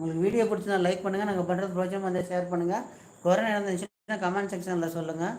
உங்களுக்கு வீடியோ பிடிச்சிருந்தா லைக் பண்ணுங்கள் நாங்கள் பண்ணுறது பிரோஜனம் வந்து ஷேர் பண்ணுங்கள் கொரோனா நடந்துச்சுன்னா கமெண்ட் செக்ஷனில் சொல்லுங்கள்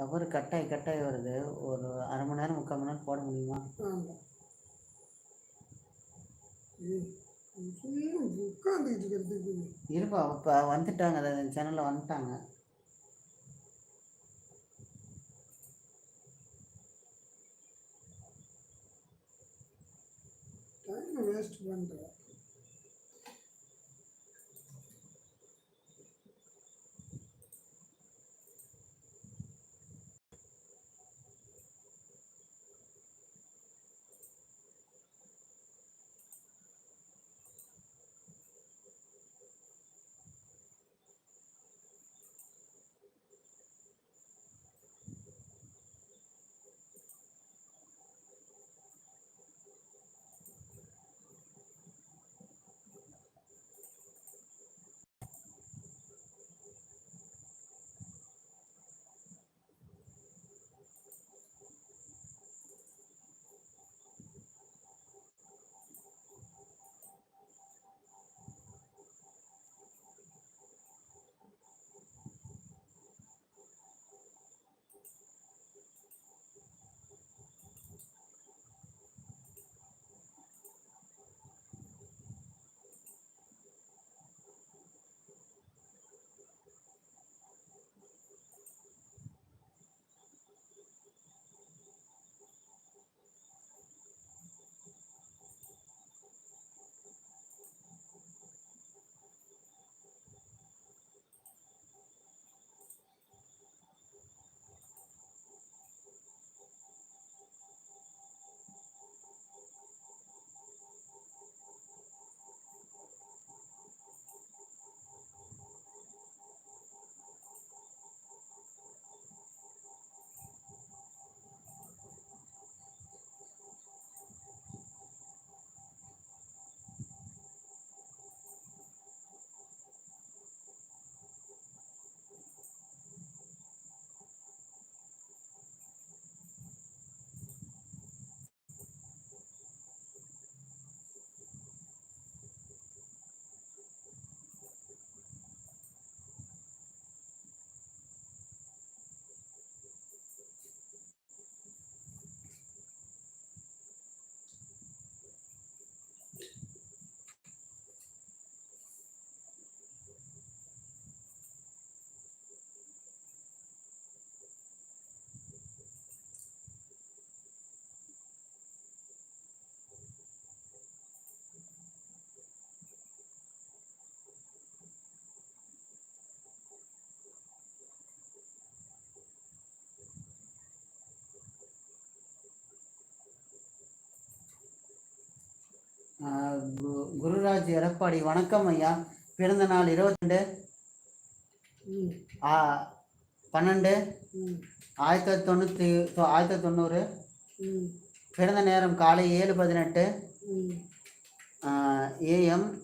தவறு கட்டாய் கட்டாய் வருது. ஒரு அரை மணி நேரம் முக்கால் மணி நேரம் போட முடியுமா? இருப்பா இப்போ வந்துட்டாங்க. சேனலில் வந்துட்டாங்க. டைம் வேஸ்ட் பண்ணுறேன் குருராஜ் எடப்பாடி வணக்கம் ஐயா. பிறந்த நாள் இருபத்தெண்டு. ம். பன்னெண்டு. ஆயிரத்தி தொள்ளாயிரத்தி தொண்ணூற்றி ஆயிரத்தி தொள்ளாயிரத்தி தொண்ணூறு பிறந்த நேரம் காலை ஏழு பதினெட்டு. ஏஎம்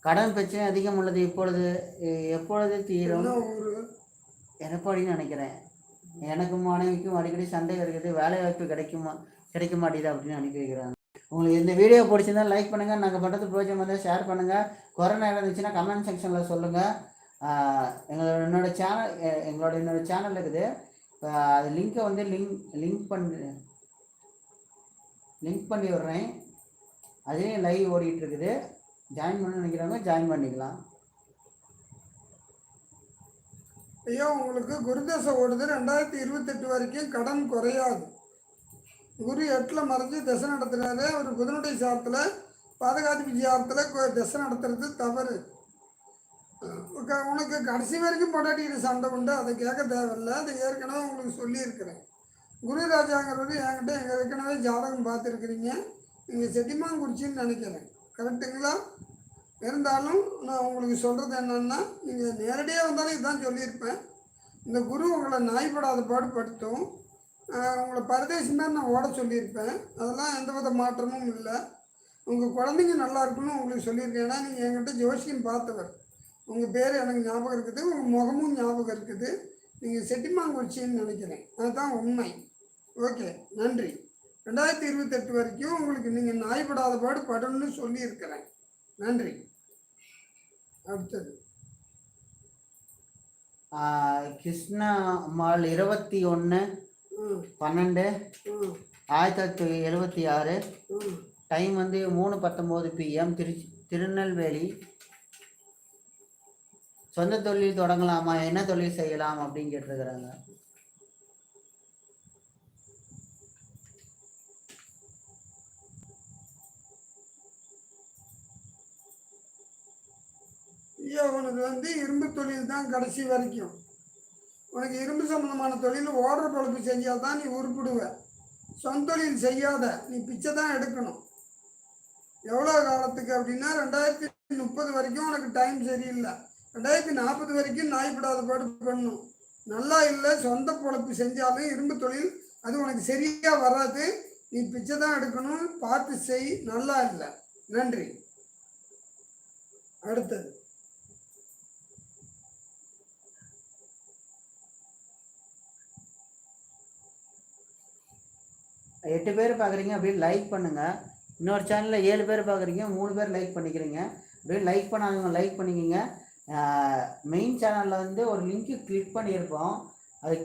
கடன் பிரச்சனை அதிகம் உள்ளது. இப்பொழுது எப்பொழுது தீரும்? எடப்பாடின்னு நினைக்கிறேன். எனக்கும் மனைவிக்கும் அடிக்கடி சண்டை வருகிறது. வேலை வாய்ப்பு கிடைக்குமா கிடைக்க மாட்டேங்குது அப்படின்னு அனுப்பி வைக்கிறாங்க. உங்களுக்கு இந்த வீடியோ பிடிச்சிருந்தா லைக் பண்ணுங்கள் நாங்கள் பண்ணுறது பிரோஜனம் வந்து ஷேர் பண்ணுங்கள் கொரோனா இருந்துச்சுன்னா கமெண்ட் செக்ஷனில் சொல்லுங்கள் எங்களோட என்னோட சேனல் எங்களோட என்னோட சேனல் இருக்குது. இப்போ அது லிங்க்கை வந்து லிங்க் லிங்க் பண்ணி லிங்க் பண்ணி விடுறேன். அதே லைவ் ஓடிட்டு இருக்குது. ஜாயின் பண்ண நினைக்கிறவங்க ஜாயின் பண்ணிக்கலாம். ஐயா உங்களுக்கு குருதசை ஓடுது. ரெண்டாயிரத்தி இருபத்தெட்டு வரைக்கும் கடன் குறையாது. குரு எட்டில் மறைஞ்சு திசை நடத்துகிறாரு அவர் புதனுடைய சாரத்தில் பாதகாதி விஜயாரத்தில் திசை நடத்துறது தவறு. உனக்கு கடைசி வரைக்கும் பொண்டாட்டிக்கிட்ட சண்டை உண்டு. அதை கேட்க தேவையில்லை. அதை ஏற்கனவே உங்களுக்கு சொல்லியிருக்கிறேன். குரு ராஜாங்கிறது என்கிட்ட எங்கள் ஏற்கனவே ஜாதகம் பார்த்துருக்குறீங்க. நீங்கள் செட்டிமாங்குறிச்சின்னு நினைக்கிறேன். கரெக்டுங்களா இருந்தாலும் நான் உங்களுக்கு சொல்கிறது என்னென்னா நீங்கள் நேரடியாக வந்தாலும் இதுதான் சொல்லியிருப்பேன். இந்த குரு உங்களை நாய்படாத பாடுபடுத்தும் உங்களை பரதேசி மாதிரி நான் ஓட சொல்லியிருப்பேன். அதெல்லாம் எந்த வித மாற்றமும் இல்லை. உங்கள் குழந்தைங்க நல்லா இருக்கணும்னு உங்களுக்கு சொல்லியிருக்கேன். ஏன்னா நீங்கள் என்கிட்ட ஜோசியம் பார்த்தவர். உங்கள் பேர் எனக்கு ஞாபகம் இருக்குது. உங்கள் முகமும் ஞாபகம் இருக்குது. நீங்கள் செட்டிமாங்குறிச்சின்னு நினைக்கிறேன். அதுதான் உண்மை. ஓகே நன்றி. ரெண்டாயிரத்தி இருபத்தெட்டு வரைக்கும் உங்களுக்கு நீங்கள் நாய்படாத பாடு படணும்னு சொல்லியிருக்கிறேன். நன்றி. அடுத்தது. கிருஷ்ணா அம்மாள் இருபத்தி ஒன்று பன்னெண்டு. ஆயிரத்தி தொள்ளாயிரத்தி எழுபத்தி ஆறு. டைம் வந்து மூணு பத்தொம்போது பிஎம் திருச்சி திருநெல்வேலி. சொந்த தொழில் தொடங்கலாமா? என்ன தொழில் செய்யலாம் அப்படின்னு கேட்டிருக்கிறாங்க. ஐயா உனக்கு வந்து இரும்பு தொழில் தான் கடைசி வரைக்கும். உனக்கு இரும்பு சம்மந்தமான தொழில் ஓடுற பொழுப்பு செஞ்சால் தான் நீ உருப்பிடுவ. சொந்த தொழில் செய்யாத நீ பிச்சை தான் எடுக்கணும். எவ்வளோ காலத்துக்கு அப்படின்னா ரெண்டாயிரத்தி முப்பது வரைக்கும் உனக்கு டைம் சரியில்லை. ரெண்டாயிரத்தி நாற்பது வரைக்கும் நாய்ப்படாத பாடு பண்ணும். நல்லா இல்லை சொந்த பொழப்பு செஞ்சாலும் இரும்பு தொழில் அது உனக்கு சரியாக வராது. நீ பிச்சை தான் எடுக்கணும் பார்த்து செய் நல்லா இல்லை. நன்றி. அடுத்தது. எட்டு பேர் பார்க்குறீங்க அப்படியே லைக் பண்ணுங்கள் இன்னொரு சேனலில் ஏழு பேர் பார்க்குறீங்க மூணு பேர் லைக் பண்ணிக்கிறீங்க. அப்படியே லைக் பண்ணாதவங்க லைக் பண்ணிக்கிங்க. மெயின் சேனலில் வந்து ஒரு லிங்க்கு கிளிக் பண்ணியிருப்போம். அது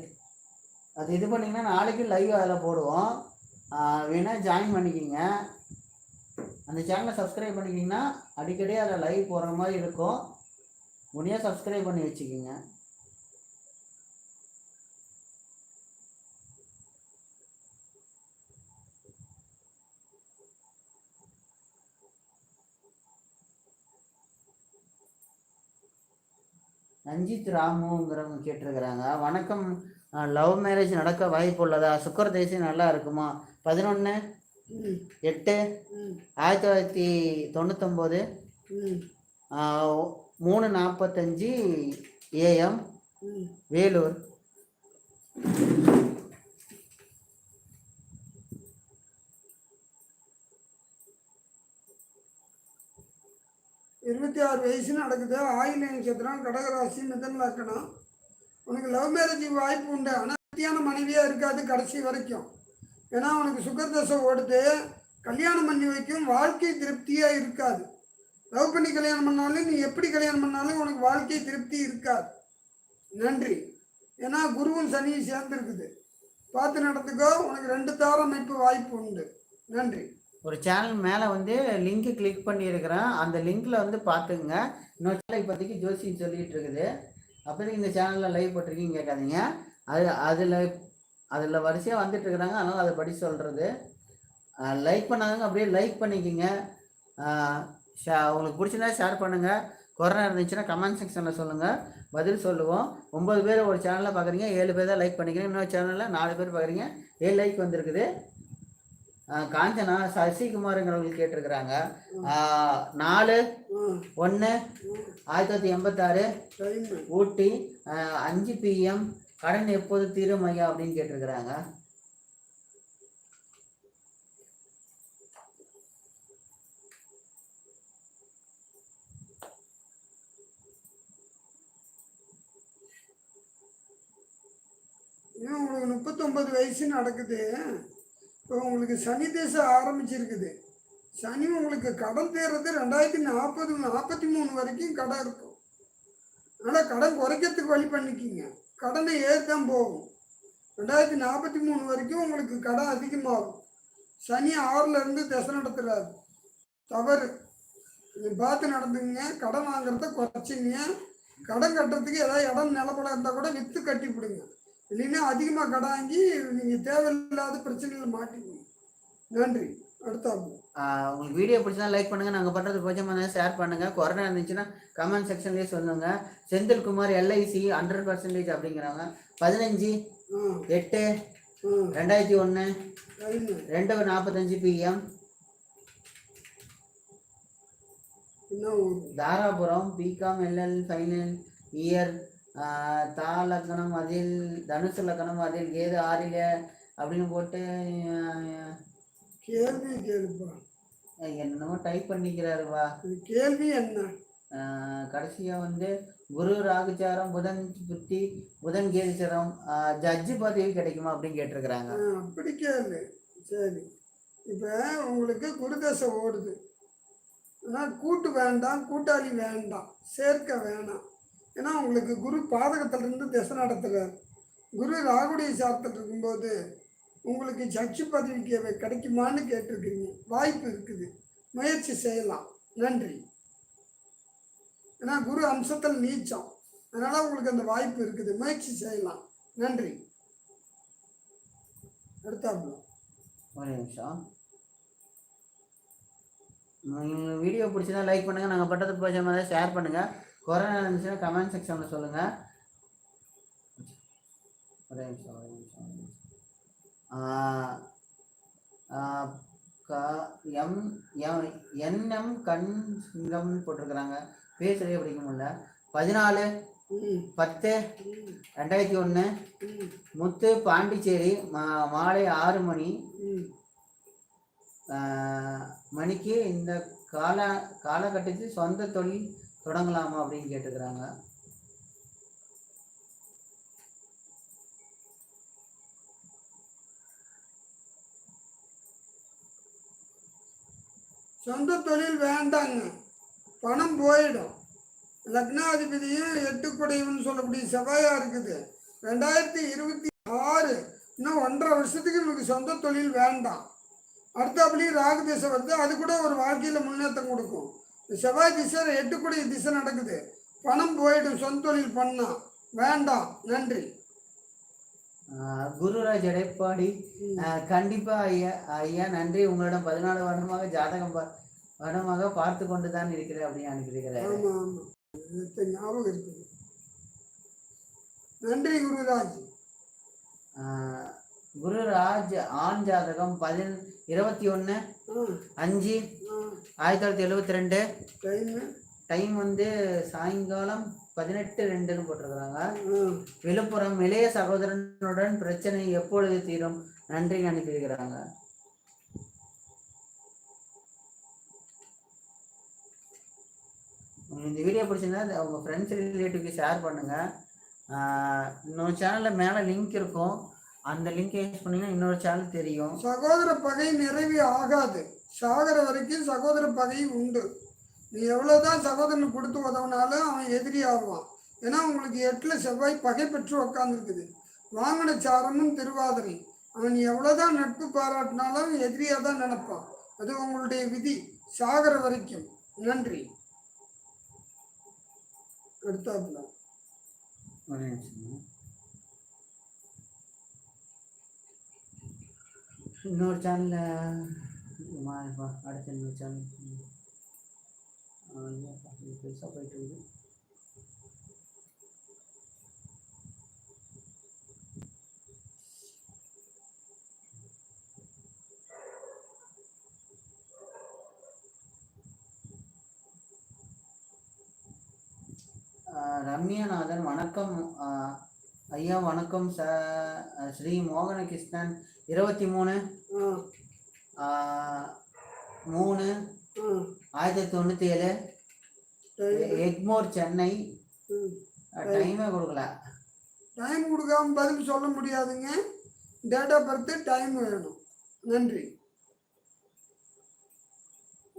அது இது பண்ணிங்கன்னா நாளைக்கு லைவ் அதில் போடுவோம். வேணால் ஜாயின் பண்ணிக்கிங்க. அந்த சேனலை சப்ஸ்கிரைப் பண்ணிக்கிங்கன்னா அடிக்கடி அதில் லைவ் போடுற மாதிரி இருக்கும். முடியாக சப்ஸ்கிரைப் பண்ணி வச்சுக்கிங்க. ரஞ்சித் ராமுங்கிறவங்க கேட்டிருக்கிறாங்க. வணக்கம். லவ் மேரேஜ் நடக்க வாய்ப்பு உள்ளதா? சுக்கர தேசியம் நல்லா இருக்குமா? பதினொன்று எட்டு ஆயிரத்தி தொள்ளாயிரத்தி தொண்ணூத்தொம்போது மூணு நாற்பத்தஞ்சு ஏஎம் வேலூர். இருபத்தி ஆறு வயசு நடக்குது. ஆயுள் நட்சத்திரம் கடகராசி மிதன் லக்கணம். உனக்கு லவ் மேரேஜ் வாய்ப்பு உண்டு. ஆனால் மனைவியாக இருக்காது கடைசி வரைக்கும். ஏன்னா உனக்கு சுகர்தசை ஓடுது. கல்யாணம் பண்ணி வைக்கும் வாழ்க்கை திருப்தியாக இருக்காது. லவ் பண்ணி கல்யாணம் பண்ணாலும் நீ எப்படி கல்யாணம் பண்ணாலும் உனக்கு வாழ்க்கை திருப்தி இருக்காது. நன்றி. ஏன்னா குருவும் சனியும் சேர்ந்துருக்குது. பார்த்து நடந்துக்கோ. உனக்கு ரெண்டு தாரம் அமைப்பு வாய்ப்பு உண்டு. நன்றி. ஒரு சேனல் மேலே வந்து லிங்க்கு கிளிக் பண்ணியிருக்கிறேன். அந்த லிங்க்கில் வந்து பார்த்துக்குங்க. இன்னொரு சேனல் இப்போதைக்கு ஜோசி சொல்லிகிட்டு இருக்குது. அப்போதைக்கு இந்த சேனலில் லைவ் போட்டிருக்கீங்க கேட்காதீங்க. அது அதில் அதில் வரிசையாக வந்துட்டுருக்குறாங்க அதனால் அதை படி சொல்கிறது லைக் பண்ணாதவங்க அப்படியே லைக் பண்ணிக்கோங்க. ஷே உங்களுக்கு பிடிச்சிருந்தா ஷேர் பண்ணுங்கள் கொரோனா இருந்துச்சுன்னா கமெண்ட் செக்ஷனில் சொல்லுங்கள் பதில் சொல்லுவோம். ஒம்பது பேர் ஒரு சேனலில் பார்க்குறீங்க. ஏழு பேர் தான் லைக் பண்ணிக்கிறீங்க. இன்னொரு சேனலில் நாலு பேர் பார்க்குறீங்க. ஏழு லைக் வந்திருக்குது. காஞ்சனா சசிகுமாருங்கிறவங்க கேட்டிருக்கிறாங்க. ஆஹ் நாலு ஒன்று ஆயிரத்தி தொள்ளாயிரத்தி எண்பத்தாறு ஊட்டி அஞ்சு பிஎம் கடன் எப்போது தீரும் ஐயா அப்படின்னு கேட்டிருக்கிறாங்க. உங்களுக்கு முப்பத்தொன்பது வயசு நடக்குது. இப்போ உங்களுக்கு சனி தேசம் ஆரம்பிச்சிருக்குது. சனி உங்களுக்கு கடன் தேர்றது ரெண்டாயிரத்தி நாற்பது நாற்பத்தி மூணு வரைக்கும் கடன் இருக்கும். ஆனால் கடன் குறைக்கிறதுக்கு வழி பண்ணிக்கிங்க. கடனை ஏற்தான் போகும். ரெண்டாயிரத்தி நாற்பத்தி மூணு வரைக்கும் உங்களுக்கு கடன் அதிகமாகும். சனி ஆறுலேருந்து திசை நடத்துறாரு. தவறு. நீங்கள் பார்த்து நடந்துங்க கடன் வாங்குறத குறைச்சிங்க. கடன் கட்டுறதுக்கு ஏதாவது இடம் நிலப்படம் இருந்தால் கூட விற்று கட்டிவிடுங்க இல்லைன்னா அதிகமாக கடன் வாங்கி நீங்கள் தேவையில்லாத பிரச்சனையில் மாட்டிக்குவீங்க நன்றி. அடுத்தாப்புல ஆஹ் உங்களுக்கு வீடியோ பிடிச்சா லைக் பண்ணுங்க. நாங்கள் பண்ணுறது பிடிச்ச ஷேர் பண்ணுங்க. கொரோனா இருந்துச்சுன்னா கமெண்ட் செக்ஷன்லேயே சொல்லுங்க. செந்தில்குமார் எல்ஐசி ஹண்ட்ரட் பர்சன்டேஜ் அப்படிங்கிறாங்க பதினஞ்சு எட்டு ரெண்டாயிரத்தி ஒன்று ரெண்டு நாற்பத்தஞ்சு P M Dharapuram B Com L L final year தா லக்கணம் அதில் தனுசு லக்கணம் அதில் ஏது ஆறில அப்படின்னு போட்டு கேள்வி கேளுப்பா. என்னென்னமோ டைப் பண்ணிக்கிறாருவா கேள்வி என்ன? கடைசியாக வந்து குரு ராகுச்சாரம் புதன் புத்தி புதன் கேதுச்சரம் ஜட்ஜு பதவி கிடைக்குமா அப்படின்னு கேட்டிருக்கிறாங்க. அப்படி கேளு. சரி. இப்போ உங்களுக்கு குருதசை ஓடுது. ஆனால் கூட்டு வேண்டாம் கூட்டாளி வேண்டாம். சேர்க்க வேணாம். ஏன்னா உங்களுக்கு குரு பாதகத்திலிருந்து திசை நடத்துகிறார் குரு ராகுடைய சாரத்தில் இருக்கும்போது உங்களுக்கு சர்ச்சு பதவிக்கு கிடைக்குமான்னு கேட்டிருக்கீங்க வாய்ப்பு இருக்குது. முயற்சி செய்யலாம். நன்றி. ஏன்னா குரு அம்சத்தில் நீச்சம். அதனால் உங்களுக்கு அந்த வாய்ப்பு இருக்குது. முயற்சி செய்யலாம். நன்றி. அடுத்தாப்புல ஒரு நிமிஷம். வீடியோ பிடிச்சதா லைக் பண்ணுங்கள் நாங்கள் பட்டத்து பிடிச்ச மாதிரி ஷேர் பண்ணுங்கள் கொரோனா இருந்துச்சுன்னா கமெண்ட் செக்ஷனில் சொல்லுங்கள் ஒரே நிமிஷம் ஒரே நிமிஷம் க- எம் எம் என்எம் கண் சிங்கம்னு போட்டிருக்கிறாங்க. பேர் சரியாக படிக்க முடியல. பதினாலு பத்து ரெண்டாயிரத்தி ஒன்று முத்து பாண்டிச்சேரி மா மாலை ஆறு மணி. மணிக்கு இந்த கால காலகட்டத்தில் சொந்த தொழில் தொடங்கலாமா அப்படின்னு கேட்டுக்கிறாங்க. சொந்த தொழில் வேண்டாங்க. பணம் போயிடும். லக்னாதிபதியும் எட்டு சொல்லக்கூடிய செவ்வாயா இருக்குது. ரெண்டாயிரத்தி இருபத்தி ஆறு இன்னும் ஒன்றரை வருஷத்துக்கு உங்களுக்கு சொந்த தொழில் வேண்டாம். அடுத்தபடி ராகு திசை வருது. அது கூட ஒரு வாழ்க்கையில் முன்னேற்றம் கொடுக்கும். செவ்வாய் திசை எட்டு குடைய திசை நடக்குது. பணம் போயிடும் சொந்த தொழில் பண்ணா. வேண்டாம் நன்றி. குருராஜ் எடைப்பாடி கண்டிப்பா ஐயா ஐயா நன்றி. உங்களிடம் பதினாலு வருடமாக ஜாதகம் வருடமாக பார்த்து கொண்டு தான் இருக்கிறேன் அப்படின்னு இது ஞாபகம் இருக்குது. நன்றி குருராஜ். ஆஹ் குருராஜ் ஆண் ஜாதகம் பதின் இருபத்தி ஒன்று அஞ்சு ஆயிரத்தி தொள்ளாயிரத்தி எழுபத்தி ரெண்டு. டைமு? வந்து சாயங்காலம் பதினெட்டு ரெண்டுன்னு போட்டிருக்கிறாங்க. விழுப்புரம் இளைய சகோதரனுடன் பிரச்சனை எப்பொழுது தீரும்? நன்றி அனுப்பியிருக்கிறாங்க இந்த வீடியோ பிடிச்சிருந்தா அதை உங்க ஃப்ரெண்ட்ஸ் ரிலேட்டிவ்க்கு ஷேர் பண்ணுங்க. ஆஹ் இன்னொரு சேனல்ல மேலே லிங்க் இருக்கும். அந்த லிங்க் யூஸ் பண்ணீங்கன்னா இன்னொரு சேனல் தெரியும். சகோதர பகை நிறைவு ஆகாது. சாகர வரைக்கும் சகோதர பகை உண்டு. நீ எவ்வளோதான் சகோதரனுக்கு கொடுத்து உதவினாலும் அவன் எதிரி ஆவான். ஏன்னா உங்களுக்கு எட்டில் செவ்வாய் பகை பெற்று உக்காந்துருக்குது. வாங்கின சாரமும் திருவாதிரை. அவன் எவ்வளோதான் நட்பு பாராட்டினாலும் எதிரியாக தான் நினைப்பான். அது உங்களுடைய விதி. சாகர வரைக்கும். நன்றி. அடுத்தாப்புல ஒரு நிமிஷம். இன்னொரு சேனல்ல அடுத்த இன்னொரு சேனல் பெருசாக போயிட்டு இருக்குது. ஆஹ் ரம்யாநாதன் வணக்கம். ஐயா வணக்கம் ச ஸ்ரீ மோகனகிருஷ்ணன் இருபத்தி மூணு மூணு ஆயிரத்தி தொண்ணூற்றி ஏழு எக்மோர் சென்னை டைமே கொடுக்கல. டைம் கொடுக்காம பதில் சொல்ல முடியாதுங்க. டேட் ஆஃப் பர்த்து டைம் வேணும். நன்றி.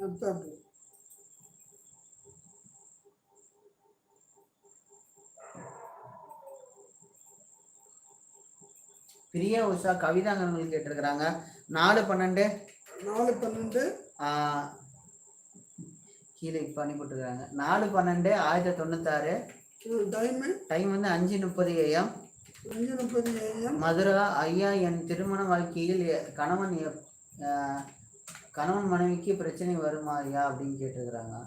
அடுத்தாப்பு பிரியா உஷா கவிதாங்கங்கள் கேட்டிருக்கிறாங்க. நாலு பன்னெண்டு. நாலு பன்னெண்டு. கீழே பண்ணி போட்டுருக்காங்க நாலு பன்னெண்டு ஆயிரத்தி தொண்ணூத்தாறு. டைமு டைம் வந்து அஞ்சு முப்பது ஏஎம் அஞ்சு முப்பது ஏஎம் மதுரா ஐயா என் திருமண வாழ்க்கையில் கணவன் எப்- கணவன் மனைவிக்கு பிரச்சனை வருமா ஐயா அப்படின்னு கேட்டிருக்கிறாங்க.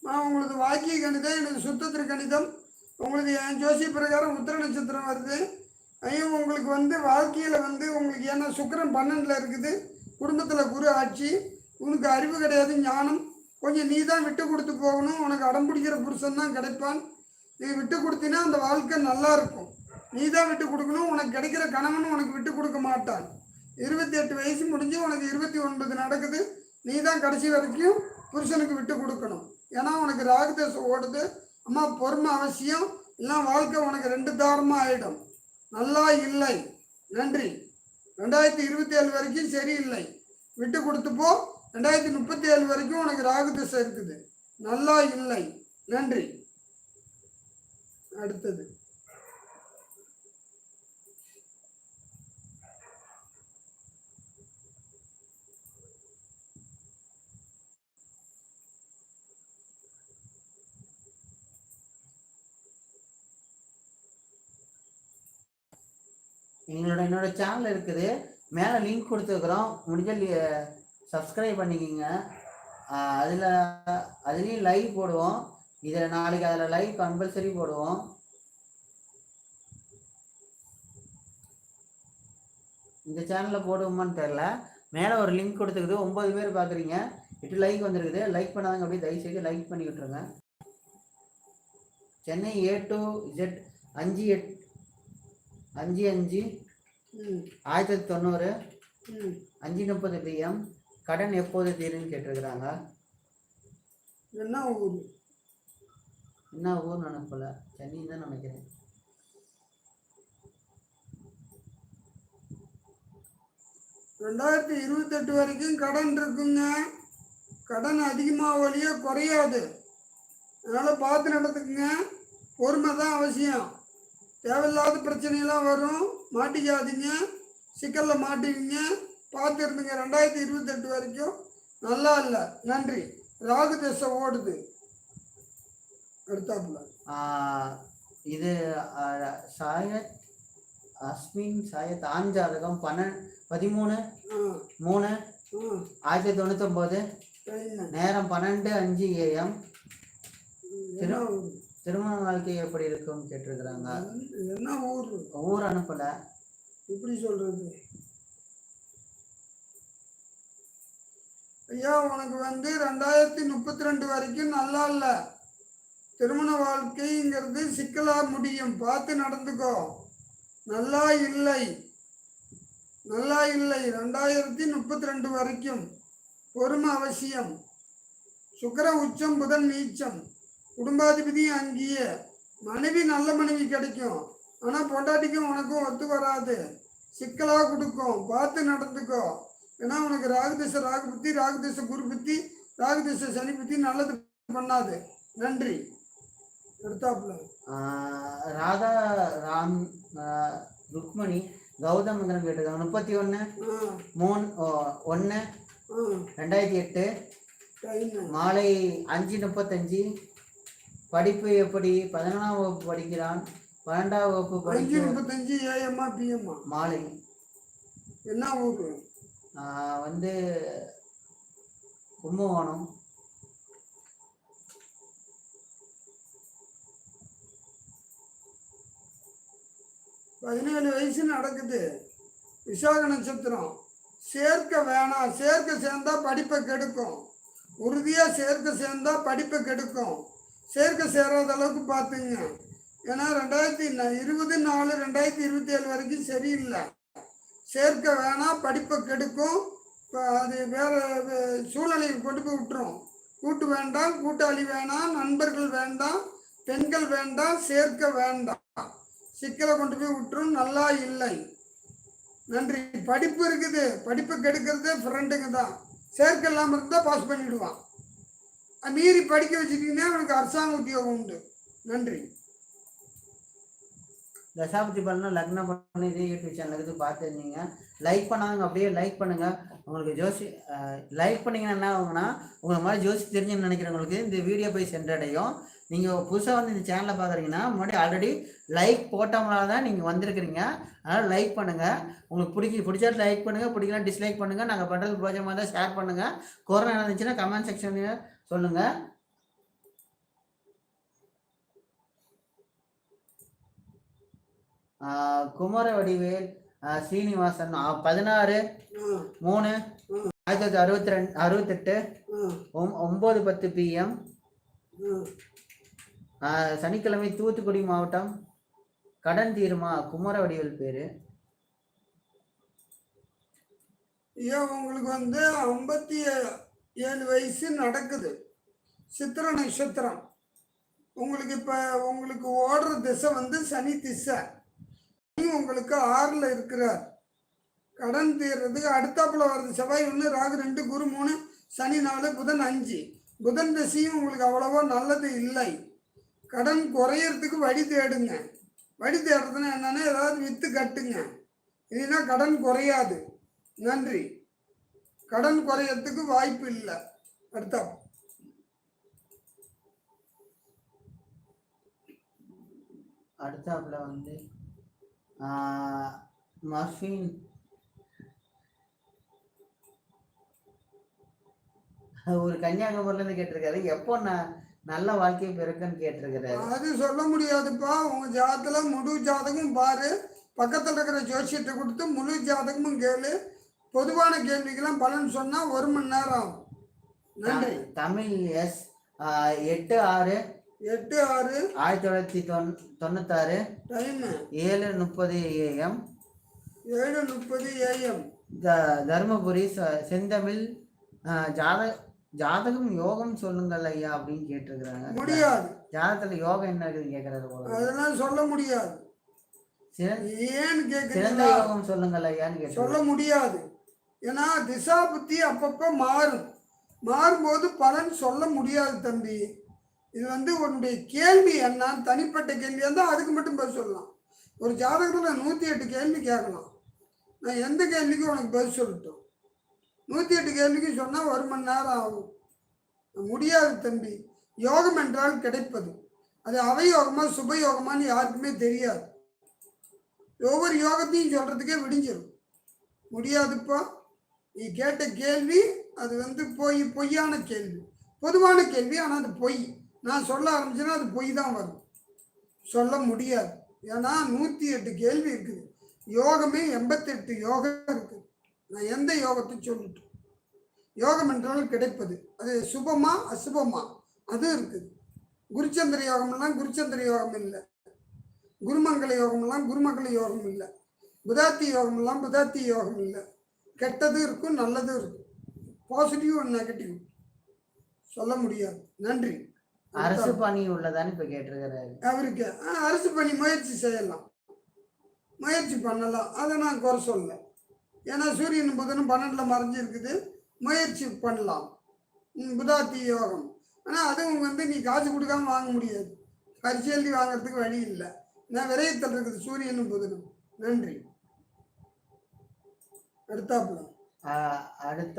நான் உங்களது வாக்கிய கணிதம் எனக்கு சுத்தத்திர கணிதம் உங்களது என் ஜோசி பிரகாரம் உத்திர நட்சத்திரம் வருது. ஐயோ உங்களுக்கு வந்து வாழ்க்கையில் வந்து உங்களுக்கு ஏன்னா சுக்கிரன் பன்னெண்டில் இருக்குது. குடும்பத்தில் குரு ஆட்சி. உனக்கு அறிவு கிடையாது ஞானம். கொஞ்சம் நீ தான் விட்டு கொடுத்து போகணும். உனக்கு அடம் பிடிக்கிற புருஷன் தான் கிடைப்பான். நீ விட்டு கொடுத்தினா அந்த வாழ்க்கை நல்லா இருக்கும். நீ தான் விட்டு கொடுக்கணும். உனக்கு கிடைக்கிற கணவன் உனக்கு விட்டு கொடுக்க மாட்டான். இருபத்தி எட்டு வயசு முடிஞ்சு உனக்கு இருபத்தி ஒன்பது நடக்குது. நீ தான் கடைசி வரைக்கும் புருஷனுக்கு விட்டு கொடுக்கணும். ஏன்னா உனக்கு ராகுதேசம் ஓடுது. அம்மா பொறுமை அவசியம். எல்லாம் வாழ்க்கை உனக்கு ரெண்டு தாரமாக ஆகிடும் நல்லா இல்லை. நன்றி. ரெண்டாயிரத்தி இருபத்தி ஏழு வரைக்கும் சரியில்லை. விட்டு கொடுத்துப்போ ரெண்டாயிரத்தி முப்பத்தி ஏழு வரைக்கும் உனக்கு ராகு திசை இருக்குது. நல்லா இல்லை. நன்றி. அடுத்தது. எங்களோட என்னோட சேனல் இருக்குது. மேலே லிங்க் கொடுத்துருக்குறோம். முடிஞ்ச சப்ஸ்கிரைப் பண்ணிக்கிங்க. அதில் அதுலேயும் லைவ் போடுவோம். இதில் நாளைக்கு அதில் லைவ் கம்பல்சரி போடுவோம். இந்த சேனலில் போடுவோமான்னு தெரில மேலே ஒரு லிங்க் கொடுத்துருக்குது ஒம்பது பேர் பார்க்குறீங்க எட்டு லைக் வந்துருக்குது. லைக் பண்ணாதவங்க அப்படியே தயவுசெய்து லைக் பண்ணி விட்ருங்க சென்னை ஏ டு இசட் அஞ்சு எட் அஞ்சு அஞ்சு ஆயிரத்தி தொள்ளாயிரத்தி தொண்ணூறு ம் அஞ்சு முப்பது பிஎம் கடன் எப்போது தீருன்னு கேட்டிருக்கிறாங்க. என்ன ஊர்? என்ன ஊர் நினைப்பல சென்னை தான் நினைக்கிறேன். ரெண்டாயிரத்தி இருபத்தெட்டு வரைக்கும் கடன் இருக்குங்க. கடன் அதிகமாக வழிய குறையாது. அதனால் பார்த்து நடந்துக்குங்க. பொறுமை தான் அவசியம். தேவையில்லாத பிரச்சனையெல்லாம் வரும். மாட்டிக்காதீங்க. சிக்கலில் மாட்டுவீங்க பார்த்து இருந்துங்க ரெண்டாயிரத்தி இருபத்தெட்டு வரைக்கும் நல்லா இல்லை. நன்றி. ராகு திசை ஓடுது. அடுத்தாப்புல இது சாயத் அஸ்மின் சாயத் ஆண் ஜாதகம் பன்ன பதிமூணு மூணு ஆயிரத்தி தொண்ணூத்தொம்போது சரிங்க. நேரம் பன்னெண்டு அஞ்சு ஏஎம் திருமண வாழ்க்கை எப்படி இருக்கும்னு கேட்டிருக்கிறாங்க. என்ன ஊர்? ஊர் அனுப்பல. எப்படி சொல்றது. ஐயா உனக்கு வந்து ரெண்டாயிரத்தி முப்பத்தி ரெண்டு வரைக்கும் நல்லா இல்லை. திருமண வாழ்க்கைங்கிறது சிக்கலா முடியும். பார்த்து நடந்துக்கோ. நல்லா இல்லை. நல்லா இல்லை. ரெண்டாயிரத்தி முப்பத்தி ரெண்டு வரைக்கும் பொறுமை அவசியம். சுக்கிர உச்சம் புதன் நீச்சம். குடும்பாதிபதியும் அங்கேயே. மனைவி நல்ல மனைவி கிடைக்கும். ஆனால் பொண்டாட்டிக்கும் உனக்கும் ஒத்து வராது. சிக்கலாக கொடுக்கும். பார்த்து நடந்துக்கோ. ஏன்னா உனக்கு ராகுதிசை ராகு புத்தி ராகுதிசை குரு புத்தி ராகுதிசை சனி புத்தி நல்லது பண்ணாது. நன்றி. எடுத்தாப்புல. ராதா ராம் ருக்மணி கௌதமங்கரம் கேட்டிருக்காங்க. முப்பத்தி ஒன்று மூணு ஒன்று ரெண்டாயிரத்தி எட்டு மாலை அஞ்சு முப்பத்தஞ்சு படிப்பு எப்படி? பதினொன்றாம் வகுப்பு படிக்கிறான். பன்னெண்டாம் வகுப்பு படிக்க முப்பத்தஞ்சு ஏஎம்மா பிஎம்மா. மாலை. என்ன ஊர்? வந்து கும்பகோணம். பதினேழு வயசு நடக்குது. விசாக நட்சத்திரம் சேர்க்க வேணாம். சேர்க்க சேர்ந்தா படிப்பை கெடுக்கும். உறுதியாக சேர்க்க சேர்ந்தா படிப்பை கெடுக்கும். சேர்க்க சேராத அளவுக்கு பார்த்துங்க. ஏன்னா ரெண்டாயிரத்தி இருபது நாலு ரெண்டாயிரத்தி இருபத்தி ஏழு வரைக்கும் சரியில்லை. சேர்க்க வேணாம் படிப்பை கெடுக்கும். இப்போ அது வேற வே- சூழ்நிலையை கொண்டு போய் விட்டுரும். கூட்டு வேண்டாம் கூட்டாளி வேணாம் நண்பர்கள் வேண்டாம் பெண்கள் வேண்டாம் சேர்க்க வேண்டாம். சிக்கலை கொண்டு போய் விட்டுரும் நல்லா இல்லை. நன்றி. படிப்பு இருக்குது. படிப்பு கெடுக்கிறது ஃப்ரெண்டுங்க தான். சேர்க்க இல்லாமல் இருந்தால் பாஸ் பண்ணிவிடுவான் மீறி படிக்க வச்சுட்டீங்கன்னா அவனுக்கு அரசாங்க உத்தியோகம் உண்டு. நன்றி. தசாபதி பலனும் லக்னம் பண்ணி இதே யூடியூப் சேனலுக்கு பார்த்துருந்தீங்க. லைக் பண்ணாங்க அப்படியே லைக் பண்ணுங்க. உங்களுக்கு ஜோசி லைக் பண்ணீங்கன்னா என்ன ஆகுங்கன்னா உங்களை மாதிரி ஜோசி தெரிஞ்சுன்னு நினைக்கிறவங்களுக்கு இந்த வீடியோ போய் சென்றடையும். நீங்கள் புதுசாக வந்து இந்த சேனலை பார்க்குறீங்கன்னா முன்னாடி ஆல்ரெடி லைக் போட்டவங்களால தான் நீங்கள் வந்திருக்கிறீங்க. அதனால் லைக் பண்ணுங்கள் உங்களுக்கு பிடிக்க பிடிச்சா லைக் பண்ணுங்கள் பிடிக்கலாம் டிஸ்லைக் பண்ணுங்கள் நாங்கள் பண்ணுறது பிரோஜமாக தான் ஷேர் பண்ணுங்கள் கொரோனா இருந்துச்சுன்னா கமெண்ட் செக்ஷன் சொல்லுங்க. ஆஹ் குமர வடிவேல் சீனிவாசன் பதினாறு மூணு ஆயிரத்தி தொள்ளாயிரத்தி அறுபத்தி ரெண்டு அறுபத்தெட்டு ஒம் ஒம்பது பத்து பிஎம் சனிக்கிழமை தூத்துக்குடி மாவட்டம் கடன் தீருமா குமர வடிவேல் பேர். ஐயா உங்களுக்கு வந்து ஐம்பத்தி ஏழு வயசு நடக்குது. சித்திர நட்சத்திரம். உங்களுக்கு இப்போ உங்களுக்கு ஓடுற திசை வந்து சனி திசை. உங்களுக்கு ஆறில் இருக்கிறார். கடன் தீர்றதுக்கு அடுத்தாப்புல வர்றது செவ்வாய் ஒன்று ராகு ரெண்டு குரு மூணு சனி நாலு புதன் அஞ்சு. புதன் திசையும் உங்களுக்கு அவ்வளவோ நல்லது இல்லை. கடன் குறையறதுக்கு வழி தேடுங்க. வழி தேடுறதுன்னா என்னென்னா ஏதாவது விற்று கட்டுங்க. இல்லைன்னா கடன் குறையாது. நன்றி. கடன் குறையறதுக்கு வாய்ப்பு இல்லை. அடுத்தா அடுத்தாப்புல வந்து மஃபின் ஒரு கன்னியாகுமரில இருந்து கேட்டிருக்காரு. எப்போ நான் நல்ல வாழ்க்கை பிறக்குன்னு கேட்டிருக்கிறாரு. அது சொல்ல முடியாதுப்பா. உங்க ஜாதத்துல முழு ஜாதகம் பாரு. பக்கத்துல இருக்கிற ஜோசியத்தை கொடுத்து முழு ஜாதகமும் கேளு. பொதுவான கேள்விக்கெல்லாம் பலன் சொன்னா ஒரு மணி நேரம் ஆகும். நன்றி. தமிழ் எஸ் எட்டு ஆறு எட்டு ஆறு ஆயிரத்தி தொள்ளாயிரத்தி தொன் தொண்ணூத்தாறு டைம். ஏழு முப்பது ஏஎம். ஏழு முப்பது ஏஎம். த தருமபுரி ச- செந்தமிழ் ஜாத ஜாதகம் யோகம் சொல்லுங்கள் ஐயா அப்படின்னு கேட்டிருக்கிறாங்க. முடியாது. ஜாதகத்துல யோகம் என்ன கேட்கறாரு போல. அதெல்லாம் சொல்ல முடியாது. சிறந்த ஏன்னு சிறந்த கேட்குறீங்களா யோகம் சொல்லுங்கள் ஐயான்னு சொல்ல கேட்டிருக்காரு முடியாது. ஏன்னா திசா புத்தி அப்பப்போ மாறும். மாறும்போது பலன் சொல்ல முடியாது தம்பி. இது வந்து உன்னுடைய கேள்வி என்ன? தனிப்பட்ட கேள்வியாக இருந்தால் அதுக்கு மட்டும் பதில் சொல்லலாம். ஒரு ஜாதகத்தில் நூற்றி எட்டு கேள்வி கேட்கலாம். நான் எந்த கேள்விக்கும் உனக்கு பதில் சொல்லட்டும். நூற்றி எட்டு கேள்விக்கு சொன்னால் ஒரு மணி நேரம் ஆகும். முடியாது தம்பி. யோகம் என்றால் கிடைப்பது. அது அவயோகமா சுபயோகமானு யாருக்குமே தெரியாது. ஒவ்வொரு யோகத்தையும் சொல்கிறதுக்கே விடிஞ்சிடும் முடியாதுப்பா. நீ கேட்ட கேள்வி அது வந்து பொய் பொய்யான கேள்வி. பொதுவான கேள்வி ஆனால் அது பொய். நான் சொல்ல ஆரம்பிச்சேன்னா அது பொய் தான் வரும். சொல்ல முடியாது. ஏன்னா நூற்றி எட்டு கேள்வி இருக்குது. யோகமே எண்பத்தெட்டு யோகம் இருக்குது. நான் எந்த யோகத்தை சொல்லட்டும் யோகம் என்றால் கிடைப்பது. அது சுபமா அசுபமா? அது இருக்குது. குருச்சந்திர யோகம்லாம் குருச்சந்திர யோகம் இல்லை. குருமங்கல யோகம்லாம் குருமங்கல யோகம் இல்லை. புதாத்தி யோகம்லாம் புதாத்தி யோகம் இல்லை. கெட்டதும் இருக்கும் நல்லதும் இருக்கும். பாசிட்டிவ் அண்ட் நெகட்டிவ் சொல்ல முடியாது. நன்றி. அரசு பணி உள்ளதான்னு இப்ப கேட்டிருக்கிறாரு. அவருக்கு அரசு பணி முயற்சி செய்யலாம். முயற்சி பண்ணலாம். அதை நான் குறை சொல்ல. ஏன்னா சூரியன் புதனும் பன்னெண்டில் மறைஞ்சிருக்குது முயற்சி பண்ணலாம். புதாத்தி யோகம். ஆனால் அதுவும் வந்து நீ காசு கொடுக்காம வாங்க முடியாது. பரிசேல்வி வாங்குறதுக்கு வழி இல்லை. நான் விரயத்தில் இருக்குது சூரியனும் புதனும். நன்றி. அடுத்தாப்புல. அடுத்த